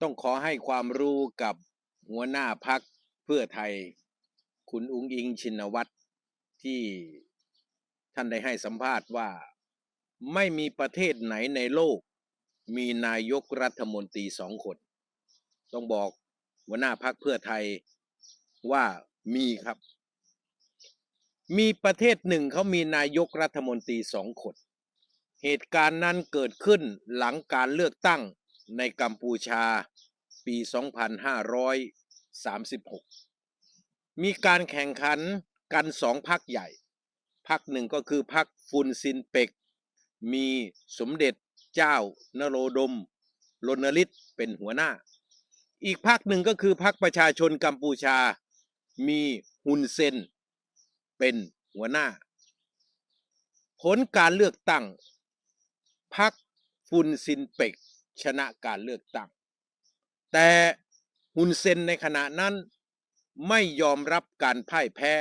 ต้องขอให้ความรู้กับหัวหน้าพักเพื่อไทย คุณอุ้งอิงชินวัตรที่ท่านได้ให้สัมภาษณ์ว่า ไม่มีประเทศไหนในโลก มีนายกรัฐมนตรีสองคน ต้องบอกหัวหน้าพักเพื่อไทยว่ามีครับ มีประเทศหนึ่งเขามีนายกรัฐมนตรีสองคน เหตุการณ์นั้นเกิดขึ้นหลังการเลือกตั้ง ในกัมพูชาปี 2536 มีการแข่งขันกันสองพักใหญ่ พักหนึ่งก็คือพักฟุนซินเปก มีสมเด็จเจ้านโรดมรณฤทธิ์เป็นหัวหน้า อีกพักหนึ่งก็คือพักประชาชนกัมพูชา มีฮุนเซน เป็นหัวหน้า ผลการเลือกตั้งพักฟุนซินเปก ชนะการเลือกตั้ง แต่ฮุนเซนในขณะนั้นไม่ยอมรับการพ่ายแพ้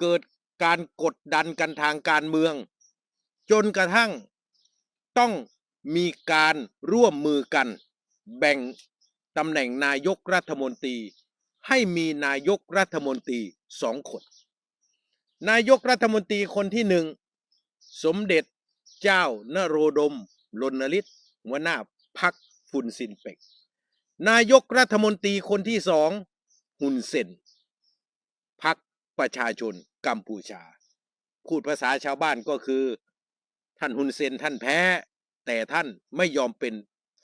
เกิดการกดดันกันทางการเมือง จนกระทั่งต้องมีการร่วมมือกัน แบ่งตำแหน่งนายกรัฐมนตรี ให้มีนายกรัฐมนตรีสองคน นายกรัฐมนตรีคนที่หนึ่ง สมเด็จเจ้านโรดมรณฤทธิ์ หัวหน้าพักฟุนซินเป็ก นายกรัฐมนตรีคนที่สองฮุนเซนพักประชาชนกัมพูชา พูดภาษาชาวบ้านก็คือ ท่านฮุนเซนท่านแพ้ แต่ท่านไม่ยอมเป็น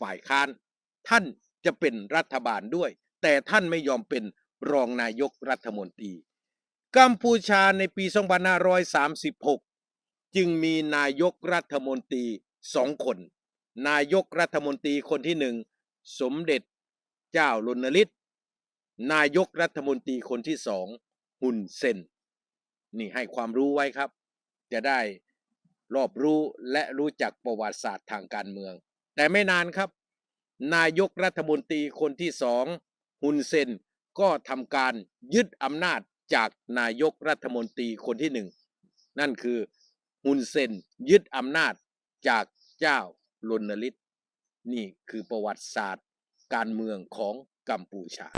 ฝ่ายค้าน ท่านจะเป็นรัฐบาลด้วย แต่ท่านไม่ยอมเป็นรองนายกรัฐมนตรี กัมพูชาในปี 2536 จึงมีนายกรัฐมนตรีสองคน นายกรัฐมนตรีคนที่หนึ่งสมเด็จเจ้ารณฤทธิ์นายกรัฐมนตรีคนที่สองฮุนเซนนี่ให้ความรู้ไว้ครับ จะได้รอบรู้และรู้จักประวัติศาสตร์ทางการเมือง แต่ไม่นานครับ นายกรัฐมนตรีคนที่สองฮุนเซนก็ทำการยึดอำนาจจากนายกรัฐมนตรีคนที่หนึ่งนั่นคือฮุนเซนยึดอำนาจจากเจ้า รณฤทธิ์นี่คือประวัติศาสตร์การเมืองของกัมพูชา